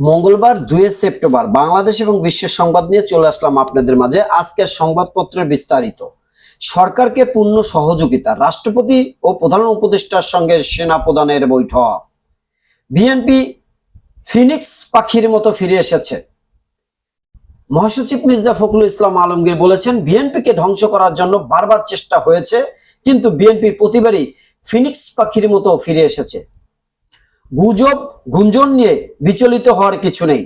মঙ্গলবার দুই সেপ্টেম্বর বাংলাদেশ এবং বিশ্বের সংবাদ নিয়ে চলে আসলাম আপনাদের মাঝে আজকের সংবাদপত্রের বিস্তারিত। সরকারকে পূর্ণ সহযোগিতা, রাষ্ট্রপতি ও প্রধান উপদেষ্টার সঙ্গে সেনা প্রধানের বৈঠক। বিএনপি ফিনিক্স পাখির মতো ফিরে এসেছে। মহাসচিব মির্জা ফখরুল ইসলাম আলমগীর বলেছেন, বিএনপিকে ধ্বংস করার জন্য বারবার চেষ্টা হয়েছে, কিন্তু বিএনপি প্রতিবারই ফিনিক্স পাখির মতো ফিরে এসেছে। গুজব, গুঞ্জন নিয়ে বিচলিত হওয়ার কিছু নেই।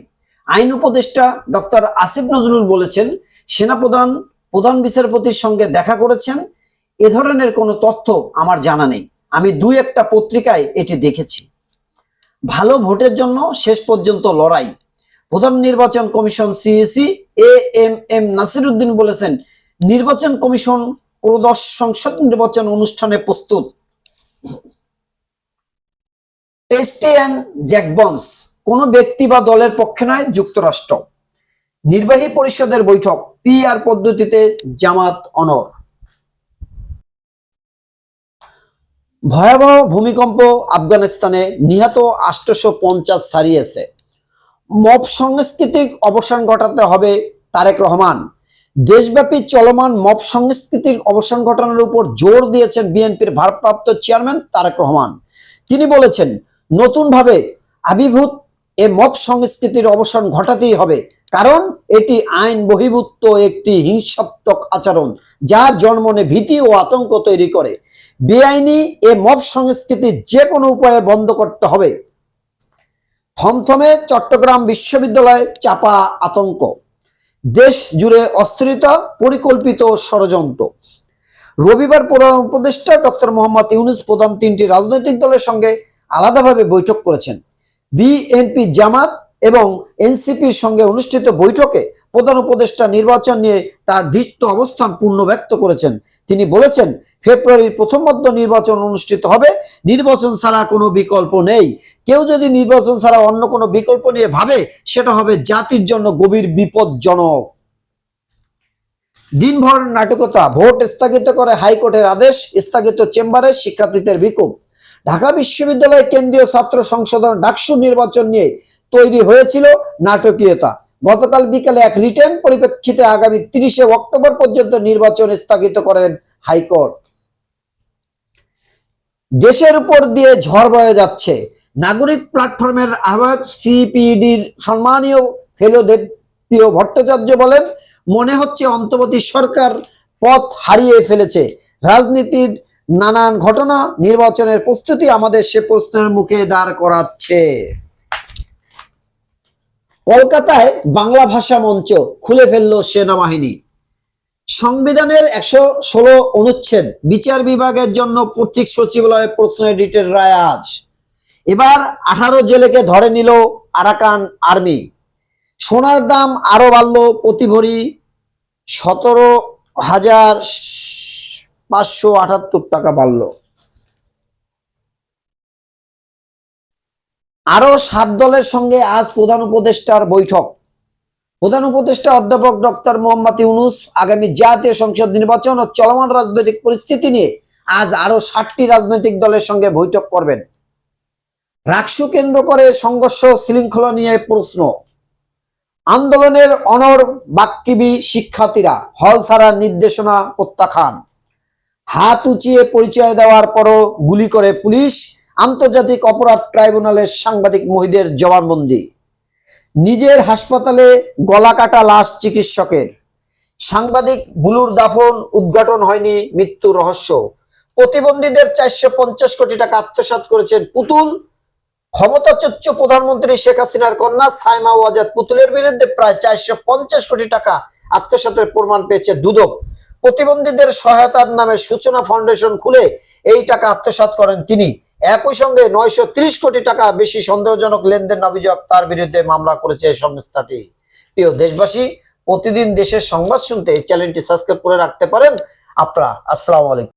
আইন উপদেষ্টা ডক্টর আসিফ নজরুল বলেছেন, সেনাপ্রধান, প্রধান বিচারপতির সঙ্গে দেখা করেছেন, এ ধরনের কোনো তথ্য আমার জানা নেই। আমি দুই একটা পত্রিকায় এটি দেখেছি। ভালো ভোটের জন্য শেষ পর্যন্ত লড়াই। প্রধান নির্বাচন commission CEC A M M Nasir Uddin বলেছেন, নির্বাচন কমিশন ক্রোদশ সংসদ নির্বাচন অনুষ্ঠানে প্রস্তুত। এসটিএন জ্যাকবন্স কোন ব্যক্তি বা দলের পক্ষে নয়, যুক্তরাষ্ট্র। নির্বাহী পরিষদের বৈঠক পিআর পদ্ধতিতে জামাত অনর। ভয়াবহ ভূমিকম্প আফগানিস্তানে নিহত আটশোশো পঞ্চাশ ছাড়িয়েছে মব সংস্কৃতিক অবসান ঘটাতে হবে তারেক রহমান। দেশব্যাপী চলমান মব সংস্কৃতির অবসান ঘটানোর উপর জোর দিয়েছেন বিএনপির ভারপ্রাপ্ত চেয়ারম্যান তারেক রহমান। তিনি বলেছেন নতুনভাবে আবির্ভূত এ মব সংস্কৃতির অবসান ঘটাতেই হবে। কারণ এটি আইন বহির্ভূত একটি হিংসাত্মক আচরণ, যা জন্মনে ভীতি ও আতঙ্ক তৈরি করে। বেআইনি এ মব সংস্কৃতি যে কোনো উপায়ে বন্ধ করতে হবে। থমথমে চট্টগ্রাম বিশ্ববিদ্যালয়ে চাপা আতঙ্ক। দেশ জুড়ে অস্থিরতা, পরিকল্পিত ষড়যন্ত্র। রবিবার প্রধান উপদেষ্টা ডক্টর মোহাম্মদ ইউনুস প্রধান তিনটি রাজনৈতিক দলের সঙ্গে আলাদাভাবে বৈঠক করেছেন। বিএনপি জামাত এবং এনসিপির সঙ্গে অনুষ্ঠিত বৈঠকে প্রধান উপদেষ্টা নির্বাচন নিয়ে তার দৃষ্ট অবস্থান পূর্ণ ব্যক্ত করেছেন। তিনি বলেছেন, ফেব্রুয়ারির প্রথম মধ্য নির্বাচন অনুষ্ঠিত হবে, নির্বাচন ছাড়া কোনো বিকল্প নেই। কেউ যদি নির্বাচন ছাড়া অন্য কোনো বিকল্প নিয়ে ভাবে, সেটা হবে জাতির জন্য গভীর বিপজ্জনক। দিনভর নাটকতা, ভোট স্থগিত করে হাইকোর্টের আদেশ, স্থগিত চেম্বারে শিক্ষার্থীদের বিক্ষোভ। ঢাকা বিশ্ববিদ্যালয় কেন্দ্রীয় ছাত্র সংসদ ডাকসু নির্বাচন নিয়ে তৈরি হয়েছিল নাটকীয়তা। গতকাল বিকালে এক রিটার্ন পরিপ্রেক্ষিতে আগামী তিরিশে অক্টোবর পর্যন্ত নির্বাচন স্থগিত করেন হাইকোর্ট। দেশের উপর দিয়ে ঝড় বয়ে যাচ্ছে। নাগরিক প্ল্যাটফর্মের আহ্বায়ক সিপিডির সম্মানীয় ফেলো দেবপ্রিয় ভট্টাচার্য বলেন, মনে হচ্ছে অন্তর্বর্তী সরকার পথ হারিয়ে ফেলেছে। রাজনীতির নানান ঘটনা নির্বাচনের প্রস্তুতি আমাদের সে প্রশ্নের মুখে দাঁড় করাচ্ছে। কলকাতায় বাংলা ভাষা মঞ্চ খুলে ফেলল সেনাবাহিনী। সংবিধানের একশো ষোলো অনুচ্ছেদ বিচার বিভাগের জন্য প্রত্যেক সচিবালয়ে প্রশ্ন এডিটের রায় আজ। এবার আঠারো জেলেকে ধরে নিল আরাকান আর্মি। সোনার দাম আরও বাড়লো প্রতি ভরি সতেরো হাজার পাঁচশো আটাত্তর টাকা বাড়লো। আরও সাত দলের সঙ্গে আজ প্রধান উপদেষ্টার বৈঠক। প্রধান উপদেষ্টা অধ্যাপক ডক্টর মোহাম্মদ ইউনুস আগামী জাতীয় সংসদ নির্বাচন ও চলমান রাজনৈতিক পরিস্থিতি নিয়ে আজ আরও ষাটটি রাজনৈতিক দলের সঙ্গে বৈঠক করবেন। রাকসু কেন্দ্র করে সংঘর্ষ শৃঙ্খলা নিয়ে প্রশ্ন। আন্দোলনের অনর বাক্যবী শিক্ষার্থীরা হল ছাড়ার নির্দেশনা প্রত্যাখ্যান। হাত উঁচিয়ে পরিচয় দেওয়ার পরও গুলি করে পুলিশ, আন্তর্জাতিক অপরাধ ট্রাইব্যুনালের সাংবাদিক মহিদের জবানবন্দি। নিজের হাসপাতালে গলা কাটা লাশ চিকিৎসকের। সাংবাদিক বুলুর দাফন উদ্ঘাটন হয়নি মৃত্যু রহস্য। প্রতিবন্ধীদের চারশো পঞ্চাশ কোটি টাকা আত্মসাৎ করেছেন পুতুল। ক্ষমতাচ্যুত প্রধানমন্ত্রী শেখ হাসিনার কন্যা সাইমা ওয়াজাদ পুতুলের বিরুদ্ধে প্রায় চারশো পঞ্চাশ কোটি টাকা আত্মসাতের প্রমাণ পেয়েছে দুদক। প্রতিবন্ধীদের সহায়তার নামে সূচনা ফাউন্ডেশন খুলে এই টাকা আত্মসাত করেন তিনি। একই সঙ্গে নয়শো ত্রিশ কোটি টাকা বেশি সন্দেহজনক লেনদেন অভিযোগ তার বিরুদ্ধে মামলা করেছে এই সংস্থাটি। প্রিয় দেশবাসী, প্রতিদিন দেশের সংবাদ শুনতে চ্যানেলটি সাবস্ক্রাইব করে রাখতে পারেন। আপনারা, আসসালামু আলাইকুম।